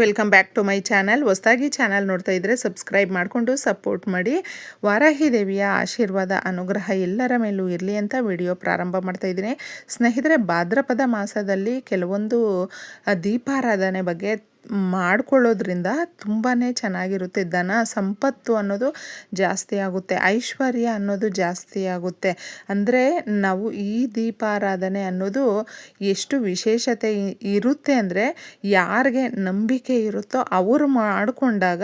Welcome back to my channel ಹೊಸದಾಗಿ channel ನೋಡ್ತಾ ಇದ್ದರೆ ಸಬ್ಸ್ಕ್ರೈಬ್ ಮಾಡಿಕೊಂಡು ಸಪೋರ್ಟ್ ಮಾಡಿ. ವಾರಾಹಿ ದೇವಿಯ ಆಶೀರ್ವಾದ, ಅನುಗ್ರಹ ಎಲ್ಲರ ಮೇಲೂ ಇರಲಿ ಅಂತ ವಿಡಿಯೋ ಪ್ರಾರಂಭ ಮಾಡ್ತಾ ಇದ್ದೀನಿ. ಸ್ನೇಹಿತರೆ, ಭಾದ್ರಪದ ಮಾಸದಲ್ಲಿ ಕೆಲವೊಂದು ದೀಪಾರಾಧನೆ ಬಗ್ಗೆ ಮಾಡ್ಕೊಳ್ಳೋದ್ರಿಂದ ತುಂಬಾ ಚೆನ್ನಾಗಿರುತ್ತೆ. ಧನ ಸಂಪತ್ತು ಅನ್ನೋದು ಜಾಸ್ತಿ ಆಗುತ್ತೆ. ಐಶ್ವರ್ಯ ಅನ್ನೋದು ಜಾಸ್ತಿ ಆಗುತ್ತೆ. ಅಂದರೆ ನಾವು ಈ ದೀಪಾರಾಧನೆ ಅನ್ನೋದು ಎಷ್ಟು ವಿಶೇಷತೆ ಇರುತ್ತೆ ಅಂದರೆ ಯಾರಿಗೆ ನಂಬಿಕೆ ಇರುತ್ತೋ ಅವರು ಮಾಡಿಕೊಂಡಾಗ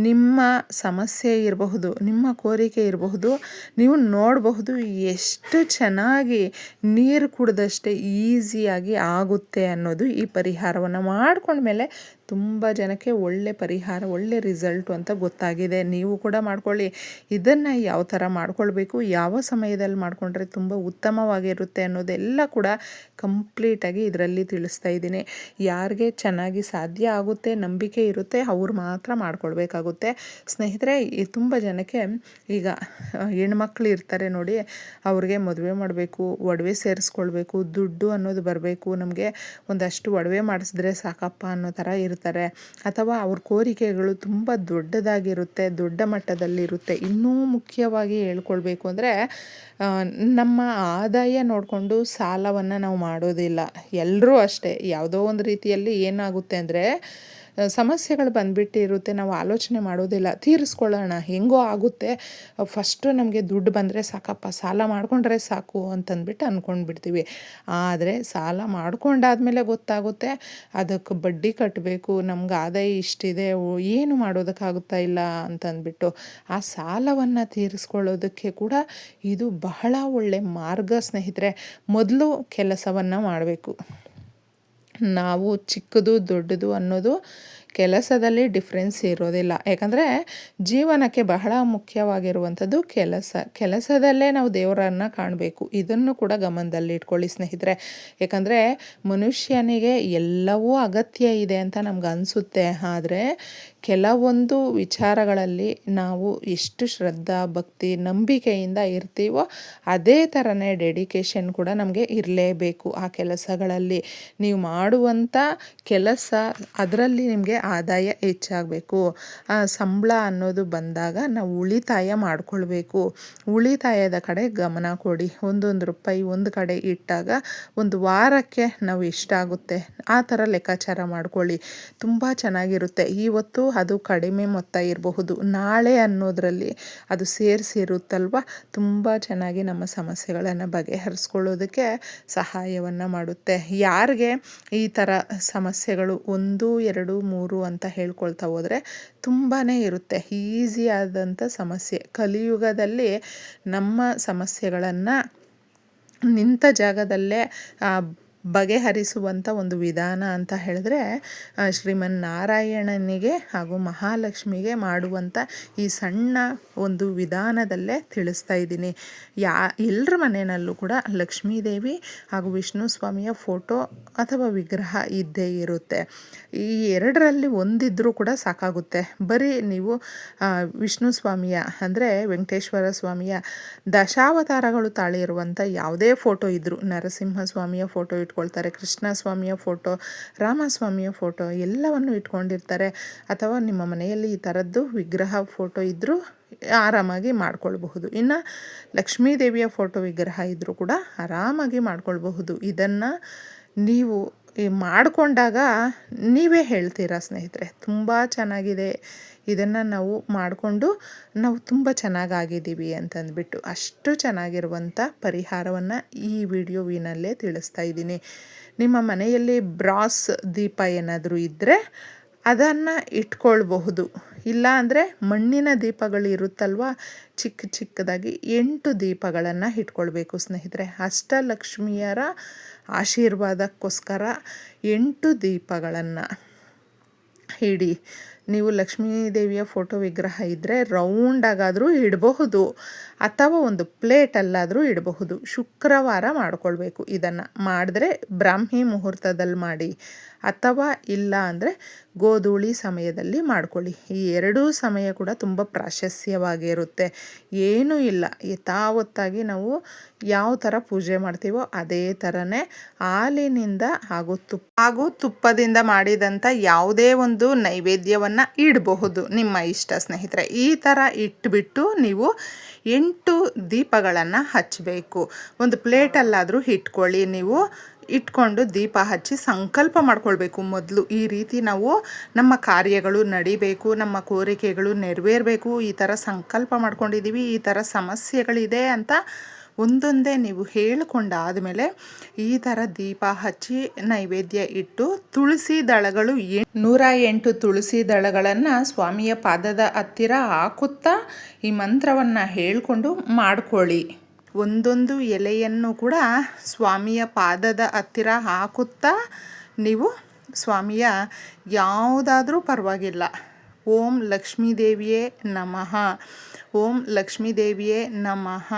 ನಿಮ್ಮ ಸಮಸ್ಯೆ ಇರಬಹುದು, ನಿಮ್ಮ ಕೋರಿಕೆ ಇರಬಹುದು. ನೀವು ನೋಡಬಹುದು ಎಷ್ಟು ಚೆನ್ನಾಗಿ ನೀರು ಕುಡಿದಷ್ಟೇ ಈಸಿಯಾಗಿ ಆಗುತ್ತೆ ಅನ್ನೋದು ಈ ಪರಿಹಾರವನ್ನು ಮಾಡ್ಕೊಂಡ್ಮೇಲೆ ತುಂಬ ಜನಕ್ಕೆ ಒಳ್ಳೆ ಪರಿಹಾರ, ಒಳ್ಳೆ ರಿಸಲ್ಟು ಅಂತ ಗೊತ್ತಾಗಿದೆ. ನೀವು ಕೂಡ ಮಾಡ್ಕೊಳ್ಳಿ. ಇದನ್ನು ಯಾವ ಥರ ಮಾಡ್ಕೊಳ್ಬೇಕು, ಯಾವ ಸಮಯದಲ್ಲಿ ಮಾಡಿಕೊಂಡ್ರೆ ತುಂಬ ಉತ್ತಮವಾಗಿರುತ್ತೆ ಅನ್ನೋದೆಲ್ಲ ಕೂಡ ಕಂಪ್ಲೀಟಾಗಿ ಇದರಲ್ಲಿ ತಿಳಿಸ್ತಾ ಇದ್ದೀನಿ. ಯಾರಿಗೆ ಚೆನ್ನಾಗಿ ಸಾಧ್ಯ ಆಗುತ್ತೆ, ನಂಬಿಕೆ ಇರುತ್ತೆ, ಅವ್ರು ಮಾತ್ರ ಮಾಡ್ಕೊಳ್ಬೇಕಾಗುತ್ತೆ. ಸ್ನೇಹಿತರೆ ತುಂಬ ಜನಕ್ಕೆ ಈಗ ಹೆಣ್ಮಕ್ಳು ಇರ್ತಾರೆ ನೋಡಿ, ಅವ್ರಿಗೆ ಮದುವೆ ಮಾಡಬೇಕು, ಒಡವೆ ಸೇರಿಸ್ಕೊಳ್ಬೇಕು, ದುಡ್ಡು ಅನ್ನೋದು ಬರಬೇಕು. ನಮಗೆ ಒಂದಷ್ಟು ಒಡವೆ ಮಾಡಿಸಿದ್ರೆ ಸಾಕಪ್ಪ ಅನ್ನೋ ಥರ ಇರ್ತಾರೆ ಅಥವಾ ಅವ್ರ ಕೋರಿಕೆಗಳು ತುಂಬ ದೊಡ್ಡದಾಗಿರುತ್ತೆ, ದೊಡ್ಡ ಮಟ್ಟದಲ್ಲಿರುತ್ತೆ. ಇನ್ನೂ ಮುಖ್ಯವಾಗಿ ಹೇಳ್ಕೊಳ್ಬೇಕು ಅಂದರೆ ನಮ್ಮ ಆದಾಯ ನೋಡಿಕೊಂಡು ಸಾಲವನ್ನು ನಾವು ಮಾಡೋದಿಲ್ಲ. ಎಲ್ಲರೂ ಅಷ್ಟೇ. ಯಾವುದೋ ಒಂದು ರೀತಿಯಲ್ಲಿ ಏನಾಗುತ್ತೆ ಅಂದರೆ ಸಮಸ್ಯೆಗಳು ಬಂದ್ಬಿಟ್ಟಿರುತ್ತೆ ನಾವು ಆಲೋಚನೆ ಮಾಡೋದಿಲ್ಲ, ತೀರಿಸ್ಕೊಳ್ಳೋಣ, ಹೆಂಗೋ ಆಗುತ್ತೆ. ಫಸ್ಟು ನಮಗೆ ದುಡ್ಡು ಬಂದರೆ ಸಾಕಪ್ಪ, ಸಾಲ ಮಾಡಿಕೊಂಡ್ರೆ ಸಾಕು ಅಂತಂದ್ಬಿಟ್ಟು ಅಂದ್ಕೊಂಡ್ಬಿಡ್ತೀವಿ ಆದರೆ ಸಾಲ ಮಾಡ್ಕೊಂಡಾದಮೇಲೆ ಗೊತ್ತಾಗುತ್ತೆ, ಅದಕ್ಕೆ ಬಡ್ಡಿ ಕಟ್ಟಬೇಕು ನಮ್ಗೆ ಆದಾಯ ಇಷ್ಟಿದೆ ಏನು ಮಾಡೋದಕ್ಕಾಗುತ್ತಾ ಇಲ್ಲ ಅಂತಂದ್ಬಿಟ್ಟು. ಆ ಸಾಲವನ್ನು ತೀರಿಸ್ಕೊಳ್ಳೋದಕ್ಕೆ ಕೂಡ ಇದು ಬಹಳ ಒಳ್ಳೆ ಮಾರ್ಗ ಸ್ನೇಹಿತರೆ, ಮೊದಲು ಕೆಲಸವನ್ನು ಮಾಡಬೇಕು. ನಾವು ಚಿಕ್ಕದು ದೊಡ್ಡದು ಅನ್ನೋದು ಕೆಲಸದಲ್ಲಿ ಡಿಫ್ರೆನ್ಸ್ ಇರೋದಿಲ್ಲ. ಯಾಕಂದರೆ ಜೀವನಕ್ಕೆ ಬಹಳ ಮುಖ್ಯವಾಗಿರುವಂಥದ್ದು ಕೆಲಸ. ಕೆಲಸದಲ್ಲೇ ನಾವು ದೇವರನ್ನು ಕಾಣಬೇಕು. ಇದನ್ನು ಕೂಡ ಗಮನದಲ್ಲಿ ಇಟ್ಕೊಳ್ಳಿ ಸ್ನೇಹಿತರೆ. ಯಾಕಂದರೆ ಮನುಷ್ಯನಿಗೆ ಎಲ್ಲವೂ ಅಗತ್ಯ ಇದೆ ಅಂತ ನಮ್ಗೆ ಅನಿಸುತ್ತೆ. ಆದರೆ ಕೆಲವೊಂದು ವಿಚಾರಗಳಲ್ಲಿ ನಾವು ಎಷ್ಟು ಶ್ರದ್ಧಾ, ಭಕ್ತಿ, ನಂಬಿಕೆಯಿಂದ ಇರ್ತೀವೋ ಅದೇ ಥರನೇ ಡೆಡಿಕೇಶನ್ ಕೂಡ ನಮಗೆ ಇರಲೇಬೇಕು ಆ ಕೆಲಸಗಳಲ್ಲಿ. ನೀವು ಮಾಡುವಂಥ ಕೆಲಸ ಅದರಲ್ಲಿ ನಿಮಗೆ ಆದಾಯ ಹೆಚ್ಚಾಗಬೇಕು. ಸಂಬಳ ಅನ್ನೋದು ಬಂದಾಗ ನಾವು ಉಳಿತಾಯ ಮಾಡಿಕೊಳ್ಬೇಕು. ಉಳಿತಾಯದ ಕಡೆ ಗಮನ ಕೊಡಿ. ಒಂದೊಂದು ರೂಪಾಯಿ ಒಂದು ಕಡೆ ಇಟ್ಟಾಗ ಒಂದು ವಾರಕ್ಕೆ ನಾವು ಎಷ್ಟಾಗುತ್ತೆ? ಆ ಥರ ಲೆಕ್ಕಾಚಾರ ಮಾಡ್ಕೊಳ್ಳಿ. ತುಂಬ ಚೆನ್ನಾಗಿರುತ್ತೆ. ಇವತ್ತು ಅದು ಕಡಿಮೆ ಮೊತ್ತ ಇರಬಹುದು. ನಾಳೆ ಅನ್ನೋದರಲ್ಲಿ ಅದು ಸೇರಿಸಿರುತ್ತಲ್ವ? ತುಂಬ ಚೆನ್ನಾಗಿ ನಮ್ಮ ಸಮಸ್ಯೆಗಳನ್ನು ಬಗೆಹರಿಸ್ಕೊಳ್ಳೋದಕ್ಕೆ ಸಹಾಯವನ್ನು ಮಾಡುತ್ತೆ. ಯಾರಿಗೆ ಈ ಥರ ಸಮಸ್ಯೆಗಳು ಒಂದು, ಎರಡು, ಮೂರು ಅಂತ ಹೇಳ್ಕೊಳ್ತಾ ಹೋದರೆ ತುಂಬಾ ಇರುತ್ತೆ. ಈಸಿ ಆದಂಥ ಸಮಸ್ಯೆ. ಕಲಿಯುಗದಲ್ಲಿ ನಮ್ಮ ಸಮಸ್ಯೆಗಳನ್ನು ನಿಂತ ಜಾಗದಲ್ಲೇ ಬಗೆಹರಿಸುವಂಥ ಒಂದು ವಿಧಾನ ಅಂತ ಹೇಳಿದ್ರೆ ಶ್ರೀಮನ್ ನಾರಾಯಣನಿಗೆ ಹಾಗೂ ಮಹಾಲಕ್ಷ್ಮಿಗೆ ಮಾಡುವಂಥ ಈ ಸಣ್ಣ ಒಂದು ವಿಧಾನದಲ್ಲೇ ತಿಳಿಸ್ತಾ ಇದ್ದೀನಿ. ಯಾ ಎಲ್ಲರ ಮನೆಯಲ್ಲೂ ಕೂಡ ಲಕ್ಷ್ಮೀದೇವಿ ಹಾಗೂ ವಿಷ್ಣು ಸ್ವಾಮಿಯ ಫೋಟೋ ಅಥವಾ ವಿಗ್ರಹ ಇದ್ದೇ ಇರುತ್ತೆ. ಈ ಎರಡರಲ್ಲಿ ಒಂದಿದ್ರೂ ಕೂಡ ಸಾಕಾಗುತ್ತೆ. ಬರೀ ನೀವು ವಿಷ್ಣು ಸ್ವಾಮಿಯ ಅಂದರೆ ವೆಂಕಟೇಶ್ವರ ಸ್ವಾಮಿಯ ದಶಾವತಾರಗಳು ತಾಳಿರುವಂಥ ಯಾವುದೇ ಫೋಟೋ ಇದ್ದರೂ ನರಸಿಂಹ ಸ್ವಾಮಿಯ ಫೋಟೋ ಇಟ್ಕೊಳ್ತಾರೆ ಕೃಷ್ಣಸ್ವಾಮಿಯ ಫೋಟೋ, ರಾಮಸ್ವಾಮಿಯ ಫೋಟೋ ಎಲ್ಲವನ್ನು ಇಟ್ಕೊಂಡಿರ್ತಾರೆ. ಅಥವಾ ನಿಮ್ಮ ಮನೆಯಲ್ಲಿ ಈ ಥರದ್ದು ವಿಗ್ರಹ ಫೋಟೋ ಇದ್ದರೂ ಆರಾಮಾಗಿ ಮಾಡ್ಕೊಳ್ಬಹುದು. ಇನ್ನು ಲಕ್ಷ್ಮೀ ದೇವಿಯ ಫೋಟೋ ವಿಗ್ರಹ ಇದ್ದರೂ ಕೂಡ ಆರಾಮಾಗಿ ಮಾಡ್ಕೊಳ್ಬಹುದು. ಇದನ್ನು ನೀವು ಮಾಡಿಕೊಂಡಾಗ ನೀವೇ ಹೇಳ್ತೀರಾ ಸ್ನೇಹಿತರೆ, ತುಂಬ ಚೆನ್ನಾಗಿದೆ. ಇದನ್ನು ನಾವು ಮಾಡಿಕೊಂಡು ನಾವು ತುಂಬ ಚೆನ್ನಾಗಾಗಿದ್ದೀವಿ ಅಂತಂದ್ಬಿಟ್ಟು ಅಷ್ಟು ಚೆನ್ನಾಗಿರುವಂಥ ಪರಿಹಾರವನ್ನು ಈ ವಿಡಿಯೋವಿನಲ್ಲೇ ತಿಳಿಸ್ತಾ ಇದ್ದೀನಿ. ನಿಮ್ಮ ಮನೆಯಲ್ಲಿ ಬ್ರಾಸ್ ದೀಪ ಏನಾದರೂ ಇದ್ದರೆ ಅದನ್ನು ಇಟ್ಕೊಳ್ಬಹುದು. ಇಲ್ಲ ಅಂದರೆ ಮಣ್ಣಿನ ದೀಪಗಳು ಇರುತ್ತಲ್ವ, ಚಿಕ್ಕ ಚಿಕ್ಕದಾಗಿ ಎಂಟು ದೀಪಗಳನ್ನು ಇಟ್ಕೊಳ್ಬೇಕು ಸ್ನೇಹಿತರೆ. ಅಷ್ಟಲಕ್ಷ್ಮಿಯರ ಆಶೀರ್ವಾದಕ್ಕೋಸ್ಕರ ಎಂಟು ದೀಪಗಳನ್ನು ಇಡಿ ನೀವು ಲಕ್ಷ್ಮೀ ದೇವಿಯ ಫೋಟೋ ವಿಗ್ರಹ ಇದ್ದರೆ ರೌಂಡಾಗಾದರೂ ಇಡಬಹುದು. ಅಥವಾ ಒಂದು ಪ್ಲೇಟಲ್ಲಾದರೂ ಇಡಬಹುದು. ಶುಕ್ರವಾರ ಮಾಡಿಕೊಳ್ಬೇಕು. ಇದನ್ನು ಮಾಡಿದ್ರೆ ಬ್ರಾಹ್ಮಿ ಮುಹೂರ್ತದಲ್ಲಿ ಮಾಡಿ. ಅಥವಾ ಇಲ್ಲ ಅಂದರೆ ಗೋಧೂಳಿ ಸಮಯದಲ್ಲಿ ಮಾಡ್ಕೊಳ್ಳಿ. ಈ ಎರಡೂ ಸಮಯ ಕೂಡ ತುಂಬ ಪ್ರಾಶಸ್ತ್ಯವಾಗಿರುತ್ತೆ. ಏನೂ ಇಲ್ಲ. ಯಥಾವತ್ತಾಗಿ ನಾವು ಯಾವ ಥರ ಪೂಜೆ ಮಾಡ್ತೀವೋ ಅದೇ ಥರನೇ ಹಾಲಿನಿಂದ ಹಾಗೂ ತುಪ್ಪ ಹಾಗೂ ತುಪ್ಪದಿಂದ ಮಾಡಿದಂಥ ಯಾವುದೇ ಒಂದು ನೈವೇದ್ಯವನ್ನು ಇಡಬಹುದು. ನಿಮ್ಮ ಇಷ್ಟ ಸ್ನೇಹಿತರೆ, ಈ ಥರ ಇಟ್ಬಿಟ್ಟು ನೀವು ಎಂಟು ದೀಪಗಳನ್ನು ಹಚ್ಚಬೇಕು ಒಂದು ಪ್ಲೇಟಲ್ಲಾದರೂ ಇಟ್ಕೊಳ್ಳಿ. ನೀವು ಇಟ್ಕೊಂಡು ದೀಪ ಹಚ್ಚಿ ಸಂಕಲ್ಪ ಮಾಡ್ಕೊಳ್ಬೇಕು ಮೊದಲು. ಈ ರೀತಿ ನಾವು ನಮ್ಮ ಕಾರ್ಯಗಳು ನಡಿಬೇಕು, ನಮ್ಮ ಕೋರಿಕೆಗಳು ನೆರವೇರಬೇಕು. ಈ ಥರ ಸಂಕಲ್ಪ ಮಾಡ್ಕೊಂಡಿದ್ದೀವಿ ಈ ಥರ ಸಮಸ್ಯೆಗಳಿದೆ ಅಂತ ಒಂದೊಂದೇ ನೀವು ಹೇಳಿಕೊಂಡಾದಮೇಲೆ ಈ ಥರ ದೀಪ ಹಚ್ಚಿ ನೈವೇದ್ಯ ಇಟ್ಟು ತುಳಸಿ ದಳಗಳು ಎ ನೂರ ಎಂಟು ತುಳಸಿ ದಳಗಳನ್ನು ಸ್ವಾಮಿಯ ಪಾದದ ಹತ್ತಿರ ಹಾಕುತ್ತಾ ಈ ಮಂತ್ರವನ್ನು ಹೇಳಿಕೊಂಡು ಮಾಡ್ಕೊಳ್ಳಿ. ಒಂದೊಂದು ಎಲೆಯನ್ನು ಕೂಡ ಸ್ವಾಮಿಯ ಪಾದದ ಹತ್ತಿರ ಹಾಕುತ್ತಾ ನೀವು ಸ್ವಾಮಿಯ ಯಾವುದಾದ್ರೂ ಪರವಾಗಿಲ್ಲ. ಓಂ ಲಕ್ಷ್ಮೀ ದೇವಿಯೇ ನಮಃ. ಓಂ ಲಕ್ಷ್ಮೀ ದೇವಿಯೇ ನಮಃ.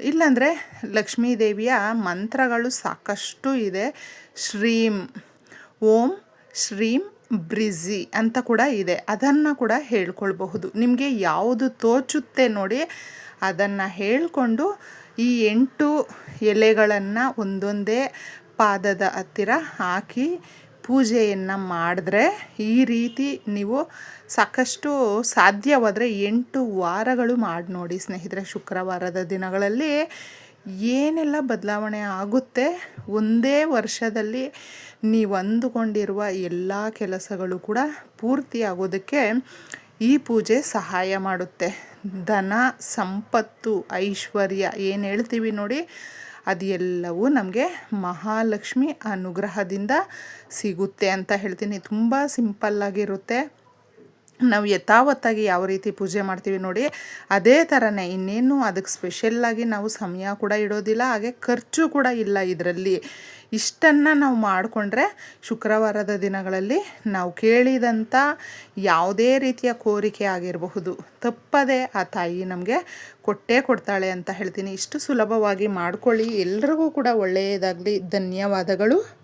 ಇಲ್ಲಾಂದರೆ ಲಕ್ಷ್ಮೀ ದೇವಿಯ ಮಂತ್ರಗಳು ಸಾಕಷ್ಟು ಇದೆ. ಶ್ರೀಂ, ಓಂ ಶ್ರೀಂ ಬ್ರಿಜಿ ಅಂತ ಕೂಡ ಇದೆ. ಅದನ್ನು ಕೂಡ ಹೇಳ್ಕೊಳ್ಬಹುದು. ನಿಮಗೆ ಯಾವುದು ತೋಚುತ್ತೆ ನೋಡಿ ಅದನ್ನು ಹೇಳಿಕೊಂಡು ಈ ಎಂಟು ಎಲೆಗಳನ್ನು ಒಂದೊಂದೇ ಪಾದದ ಹತ್ತಿರ ಹಾಕಿ ಪೂಜೆಯನ್ನು ಮಾಡಿದ್ರೆ ಈ ರೀತಿ ನೀವು ಸಾಕಷ್ಟು ಸಾಧ್ಯವಾದರೆ ಎಂಟು ವಾರಗಳು ಮಾಡಿ ನೋಡಿ ಸ್ನೇಹಿತರೆ. ಶುಕ್ರವಾರದ ದಿನಗಳಲ್ಲಿ ಏನೆಲ್ಲ ಬದಲಾವಣೆ ಆಗುತ್ತೆ ಒಂದೇ ವರ್ಷದಲ್ಲಿ ನೀವು ಅಂದುಕೊಂಡಿರುವ ಎಲ್ಲ ಕೆಲಸಗಳು ಕೂಡ ಪೂರ್ತಿ ಆಗೋದಕ್ಕೆ ಈ ಪೂಜೆ ಸಹಾಯ ಮಾಡುತ್ತೆ. ಧನ, ಸಂಪತ್ತು, ಐಶ್ವರ್ಯ ಏನು ಹೇಳ್ತೀವಿ ನೋಡಿ ಅದೆಲ್ಲವೂ ನಮಗೆ ಮಹಾಲಕ್ಷ್ಮಿ ಅನುಗ್ರಹದಿಂದ ಸಿಗುತ್ತೆ ಅಂತ ಹೇಳ್ತೀನಿ. ತುಂಬ ಸಿಂಪಲ್ಲಾಗಿರುತ್ತೆ ನಾವು ಯಥಾವತ್ತಾಗಿ ಯಾವ ರೀತಿ ಪೂಜೆ ಮಾಡ್ತೀವಿ ನೋಡಿ, ಅದೇ ಥರನೇ ಇನ್ನೇನು ಅದಕ್ಕೆ ಸ್ಪೆಷಲ್ಲಾಗಿ ನಾವು ಸಮಯ ಕೂಡ ಇಡೋದಿಲ್ಲ, ಹಾಗೆ ಖರ್ಚು ಕೂಡ ಇಲ್ಲ ಇದರಲ್ಲಿ. ಇಷ್ಟನ್ನು ನಾವು ಮಾಡಿಕೊಂಡ್ರೆ ಶುಕ್ರವಾರದ ದಿನಗಳಲ್ಲಿ ನಾವು ಕೇಳಿದಂಥ ಯಾವುದೇ ರೀತಿಯ ಕೋರಿಕೆ ಆಗಿರಬಹುದು. ತಪ್ಪದೆ ಆ ತಾಯಿ ನಮಗೆ ಕೊಟ್ಟೇ ಕೊಡ್ತಾಳೆ ಅಂತ ಹೇಳ್ತೀನಿ. ಇಷ್ಟು ಸುಲಭವಾಗಿ ಮಾಡ್ಕೊಳ್ಳಿ. ಎಲ್ರಿಗೂ ಕೂಡ ಒಳ್ಳೆಯದಾಗಲಿ. ಧನ್ಯವಾದಗಳು.